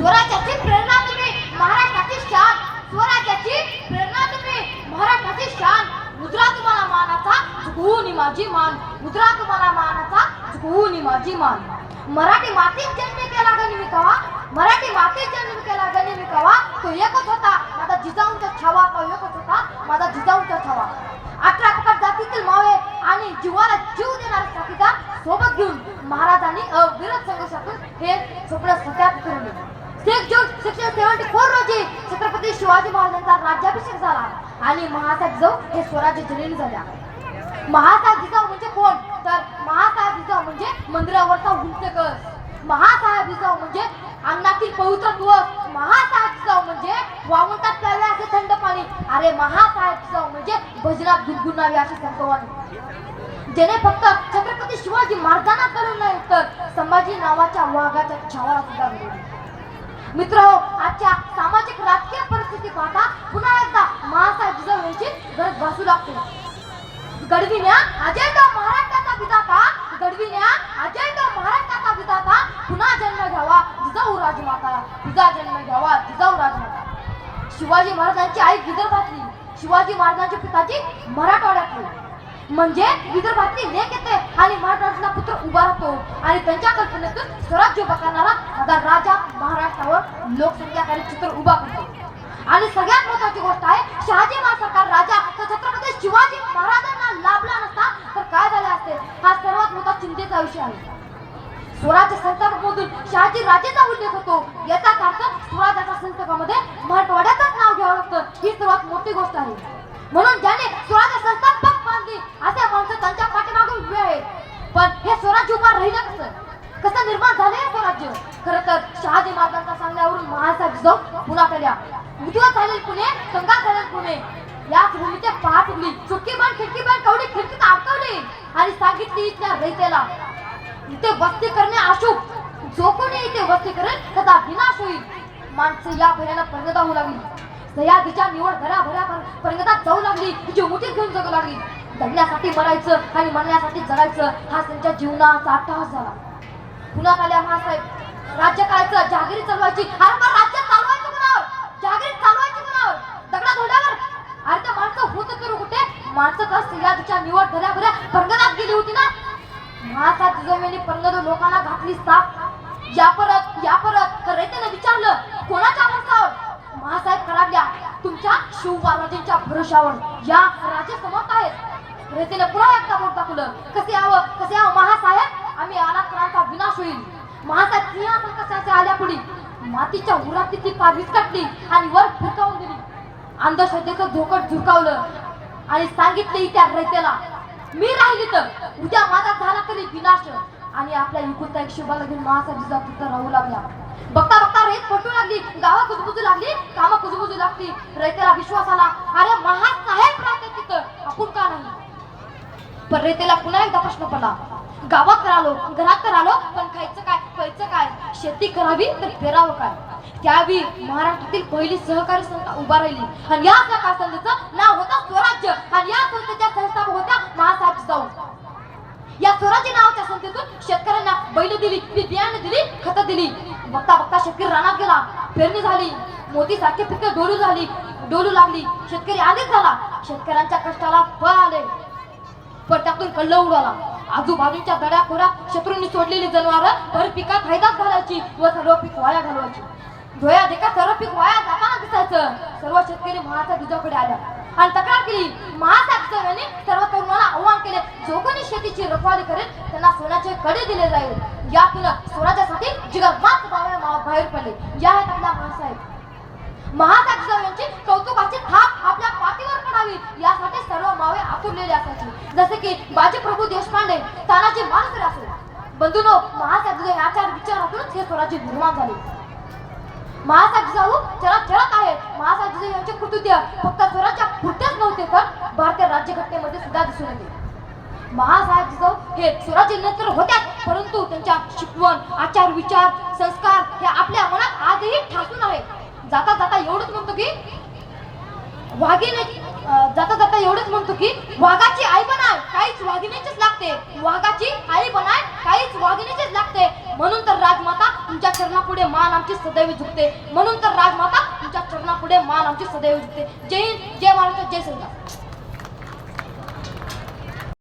स्वराज्याची प्रेरणा तुम्ही महाराष्ट्राची शान. स्वराज्याची प्रेरणा तुम्ही महाराष्ट्राची शान. मुद्रा तुम्हाला मानाचा चुकवून माझी मान. मुद्रा तुम्हाला मानाचा चुकवून माझी मान. मराठी मातीत जन्म केला गनिमी कवा. मराठी मातीत जन्म केला गनिमी कवा. तो एकच होता माझा जिजाऊंचा छावा. तो एकच होता माझा जिजाऊंचा छावा. अठरा प्रकार जातीतील मावे आणि जीवाला जीव देणारे साथीदार सोबत घेऊन महाराजांनी शिवाजी महाराजांचा राज्याभिषेक झाला आणि महासाहेब जाऊ हे स्वराज्य जननी झाल्या. महासाहेब जिजाऊ म्हणजे कोण? तर महासाहेब जिजाऊ म्हणजे मंदिरावरचा उंचकस महासाहेब जिजाऊ म्हणजे अंगणातील पवित्र दिवस महासाहेब जिजाऊ म्हणजे वावंटात प्यावे असे थंड पाणी. अरे महासाहेब जिजाऊ म्हणजे भजनात गुणगुणावे असे संतवाणी ज्याने फक्त छत्रपती शिवाजी महाराजांना करून नाही तर संभाजी नावाच्या वाघाच्या छावाला सुद्धा मित्र मित्र आजच्या सामाजिक राजकीय परिस्थिती पाहता पुन्हा एकदा महासाहेब गरज भासू लागते. गडविण्या अजय महाराष्ट्राचा विधाता गडविण्या अजय महाराष्ट्राचा विधाता पुन्हा जन्म घ्यावा जिजाऊ राजमाता तुझा जन्म घ्यावा जिजाऊ राजमाता. शिवाजी महाराजांची आई विदर्भातली शिवाजी महाराजांच्या पिताची मराठवाड्यातली. म्हणजे विदर्भातली लेख येते आणि महाराजांचा उभा राहतो. आणि त्यांच्या कल्पनेतून स्वराज्य उभा करणारा आता राजा महाराष्ट्रावर लोकसंख्याकारी चित्र उभा करतो. आणि सगळ्यात महत्वाची गोष्ट आहे शहाजी महासरकार राजा तर छत्रपती शिवाजी महाराजांना लाभला नसता तर काय झाले असते? हा सर्वात मोठा चिंतेचा विषय आहे. स्वराज्य संस्थापकमधून शहाजी राजेचा उल्लेख होतो. याचा अर्थ स्वराज्याच्या संस्थापकामध्ये मराठवाड्यात नाव घ्यावं लागतं ही सर्वात मोठी गोष्ट आहे म्हणून ज्याने स्वराज्य संस्थापक बांधली असे माणसं त्यांच्या पाठीमागे उभे आहेत पण हे स्वराज्य उभा राहिलं कसं निर्माण झालं हे स्वराज्य खरं तर शहाजी महाराजांचा सांगण्यावरून महासाहेब जो पुण्यात आल्या उद्योग झालेले पुणे कंगाल झालेले पुणे. या भूमीचे पहाट उडली चुकी बंद खिडकी बंद कवडी खिडकीत अडकवली आणि सांगितली इथल्या रयतेला इथे वस्ती करणे अशुभ. जो कोणी इथे वस्ती करेल त्याचा विनाश होईल. माणसं या भयानं परिणता होऊ लागली. सह्यादीच्या निवड भरा परिणतात जाऊ लागली. तिची मुठीत घेऊन जगू लागली. जगण्यासाठी मरायचं आणि मरण्यासाठी जगायचं हा त्यांच्या जीवनाचा अट्टहास झाला. पुण्यात आल्या महासाहेब राज्य करायचं जागीर चालवायची. अरे पण राज्य चालवायचं कुणावर? जहागिरी चालवायची कुणावर? दगडा धोड्यावर? अरे तर माणसं होत करू कुठे? माणसं तर सह्याद्रीच्या निवड भऱ्या भऱ्या गेली होती ना? महासाहेब जिजाऊ यांनी लोकांना घातली साप. या परत या परत. तर विचारलं कोणाच्या माणसावर? महासाहेब खराबल्या तुमच्या शिवबालाजींच्या भरोशावर. या राजे समर्थ आहेत रेतेनं पुन्हा एकदा बोट दाखवलं. कसे यावं? कसे यावं महासाहेब? आम्ही अनाथरांचा विनाश होईल. महासाहेब सिंहासन कशाच्या आल्या पुढे मातीच्या उरात ती पार विस्कटली आणि वर फुरकावून दिली. अंधश्रद्धेचं धोकट झुकावलं आणि सांगितले त्या रयतेला मी राहिली तर उद्या माझा झाला तरी विनाश. आणि आपल्या इकुलता एक शुभाला घेऊन महासाहेबचा पुत्र राहू लागला. बघता बघता रेत पटू लागली गावा कुजबुजू लागली कामा कुजबुजू लागली. रयतेला विश्वास आला अरे महासाहेब राहते तिथं आपण का नाही. पण रेतेला पुन्हा एकदा प्रश्न पडला गावात तर आलो घरात तर आलो पण खायचं काय खायचं काय शेती करावी तर पेरावं काय? त्यावेळी महाराष्ट्रातील पहिली सहकारी संस्था उभा राहिली. आणि या सहकार संस्थेचं नाव होतं स्वराज्य. आणि या संस्थेच्या संस्थापक होत्या महासाहेब जिजाऊ या स्वराज्य नावाच्या संस्थेतून शेतकऱ्यांना बैल दिली बियाणं बियाणे दिली खतं दिली. बघता बघता शेतकरी रानात गेला. पेरणी झाली. मोती सारखे पिकं डोलू झाली. डोलू लागली. शेतकरी आधीच झाला. शेतकऱ्यांच्या कष्टाला फळ आले. पण त्यातून कल्ल उडाला. आजूबाजूच्या दड्या शत्रूंनी सोडलेली जनावर भर पिकात फायदाच घालायची व सर्व पीक वाया घालवायची. धोया देखा सर्व पीक वाया जाताना दिसायचं. सर्व शेतकरी महासाहेब जिजाऊकडे आल्या. आणि तक्रार केली महासाहेब सर यांनी सर्व तरुणाला आव्हान केले. जो कोणी शेतीची रखवाली करेल त्यांना सोन्याचे कडे दिले जाईल. यातून स्वराज्यासाठी जिगर मात बाहेर पडले. या आहेत आपल्या महासाहेब. महासाहेब जिजाऊ यांची कौतुकाची थाप आपल्या पाठीवर पडावी यासाठी सर्व मावे आतुरलेले असायचे. जसे की बाजीप्रभू देशपांडे तानाजी मालकर असो. बंधूनो महासाहेब जिजाऊ याच्या विचारातूनच हे स्वराज्य निर्माण झाले. महासाहेब जिजाऊ चरत चरत आहेत महासाहेब यांचे कृतित्व फक्त स्वराज्या पुरतेच नव्हते तर भारतीय राज्यघटनेमध्ये सुद्धा दिसून येते. महासाहेब हे स्वराज्य नंतर होत्या परंतु त्यांच्या शिकवण आचार विचार संस्कार हे आपल्या मनात आजही ठासून आहे जाता जाता एवढंच म्हणतो की वाघिणी जाता जाता एवढंच म्हणतो की वाघाची आई बनाय काहीच वाघिणीचीच लागते. वाघाची आई बनाय काहीच वाघिणीचीच लागते. म्हणून तर राजमाता तुमच्या चरणापुढे मान आमची सदैव झुकते. म्हणून तर राजमाता तुमच्या चरणापुढे मान आमची सदैव झुकते. जय हिंद जय महाराष्ट्र जय संविधान